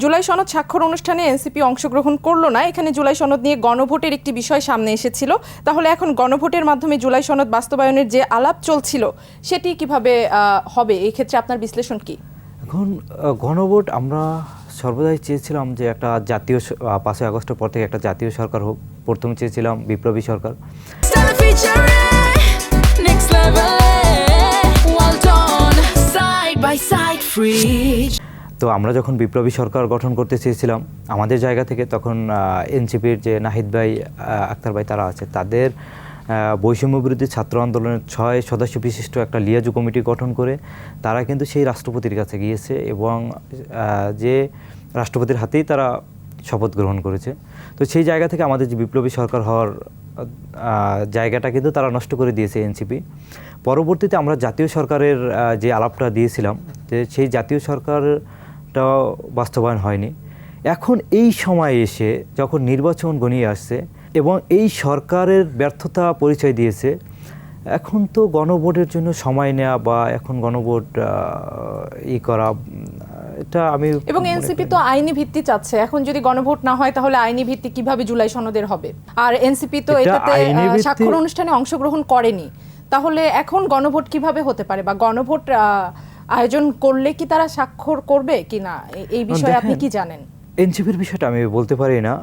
জুলাই সনদ স্বাক্ষর অনুষ্ঠানে এনসিপি অংশগ্রহণ করল না। এখানে জুলাই সনদ নিয়ে গণভোটের একটি বিষয় সামনে এসেছিল। তাহলে এখন গণভোটের মাধ্যমে জুলাই সনদ বাস্তবায়নের যে আলাপ চলছিল সেটি কীভাবে হবে? এই ক্ষেত্রে আপনার বিশ্লেষণ কি? এখন গণভোট আমরা সর্বদাই চেয়েছিলাম যে একটা জাতীয় পাঁচই আগস্টের পর থেকে একটা জাতীয় সরকার হোক। প্রথমে চেয়েছিলাম বিপ্লবী সরকার। Featuring next level. Well done, side by side, free. তো আমরা যখন বিপ্লবী সরকার গঠন করতে চেয়েছিলাম, আমাদের জায়গা থেকে তখন এনসিপির যে নাহিদ ভাই আক্তার ভাই তারা আছে, তাদের বৈষম্য বিরোধী ছাত্র আন্দোলনের ছয় সদস্য বিশিষ্ট একটা লিয়াজু কমিটি গঠন করে, তারা কিন্তু সেই রাষ্ট্রপতির কাছে গিয়েছে এবং যে রাষ্ট্রপতির হাতেই তারা শপথ গ্রহণ করেছে। তো সেই জায়গা থেকে আমাদের যে বিপ্লবী সরকার হওয়ার জায়গাটা কিন্তু তারা নষ্ট করে দিয়েছে এনসিপি। পরবর্তীতে আমরা জাতীয় সরকারের যে আলাপটা দিয়েছিলাম, যে সেই জাতীয় সরকারটাও বাস্তবায়ন হয়নি। এখন এই সময়ে এসে যখন নির্বাচন গনিয়ে আসছে এবং এই সরকারের ব্যর্থতা পরিচয় দিয়েছে এখন তো গণভোটের জন্য সময় নেওয়া বা এখন গণভোট ই করা এটা আমি এবং এনসিপি তো। আইনি ভিত্তি চাচ্ছে। এখন যদি গণভোট না হয় তাহলে আইনি ভিত্তি কীভাবে জুলাই সনদের হবে? আর এনসিপি তো এটা এটাতে স্বাক্ষর অনুষ্ঠানে অংশগ্রহণ করেনি। তাহলে এখন গণভোট কীভাবে হতে পারে? বা গণভোট আয়োজন করলে কি তারা স্বাক্ষর করবে কি না? এই বিষয়ে আপনি কি জানেন? এনসিপির বিষয়টা আমি বলতে পারি না।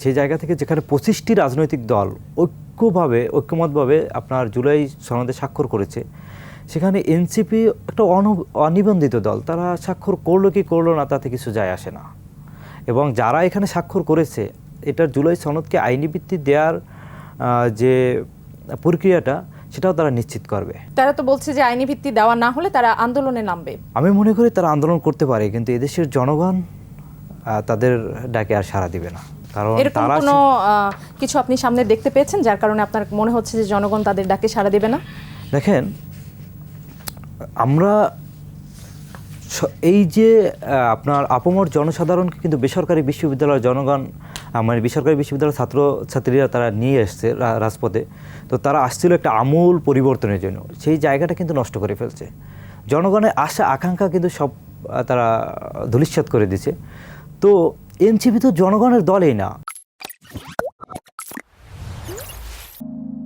সেই জায়গা থেকে যেখানে পঁচিশটি রাজনৈতিক দল ঐক্যভাবে ঐক্যমতভাবে আপনার জুলাই সনদে স্বাক্ষর করেছে সেখানে এনসিপি একটা অনু- অনিবন্ধিত দল। তারা স্বাক্ষর করল কি করল না তাতে কিছু যায় আসে না। এবং যারা এখানে স্বাক্ষর করেছে এটার জুলাই সনদকে আইনি ভিত্তি দেওয়ার যে প্রক্রিয়াটা সেটাও তারা নিশ্চিত করবে। তারা তো বলছে যে আইনি ভিত্তি দেওয়া না হলে তারা আন্দোলনে নামবে। আমি মনে করি তারা আন্দোলন করতে পারে কিন্তু এদেশের জনগণ তাদের ডাকে আর সাড়া দিবে না। কারণ এরকম কোনো কিছু আপনি সামনে দেখতে পেয়েছেন যার কারণে আপনার মনে হচ্ছে যে জনগণ তাদের ডাকে সাড়া দেবে না? দেখেন আমরা এই যে আপনার আপামর জনসাধারণকে কিন্তু বেসরকারি বিশ্ববিদ্যালয়ের জনগণ মানে বেসরকারি বিশ্ববিদ্যালয়ের ছাত্র ছাত্রীরা তারা নিয়ে এসছে রাজপথে। তো তারা আসছিল একটা আমূল পরিবর্তনের জন্য। সেই জায়গাটা কিন্তু নষ্ট করে ফেলছে। জনগণের আশা, আকাঙ্ক্ষা কিন্তু সব তারা ধূলিসাৎ করে দিছে। তো এনসিপি তো জনগণের দলেই না।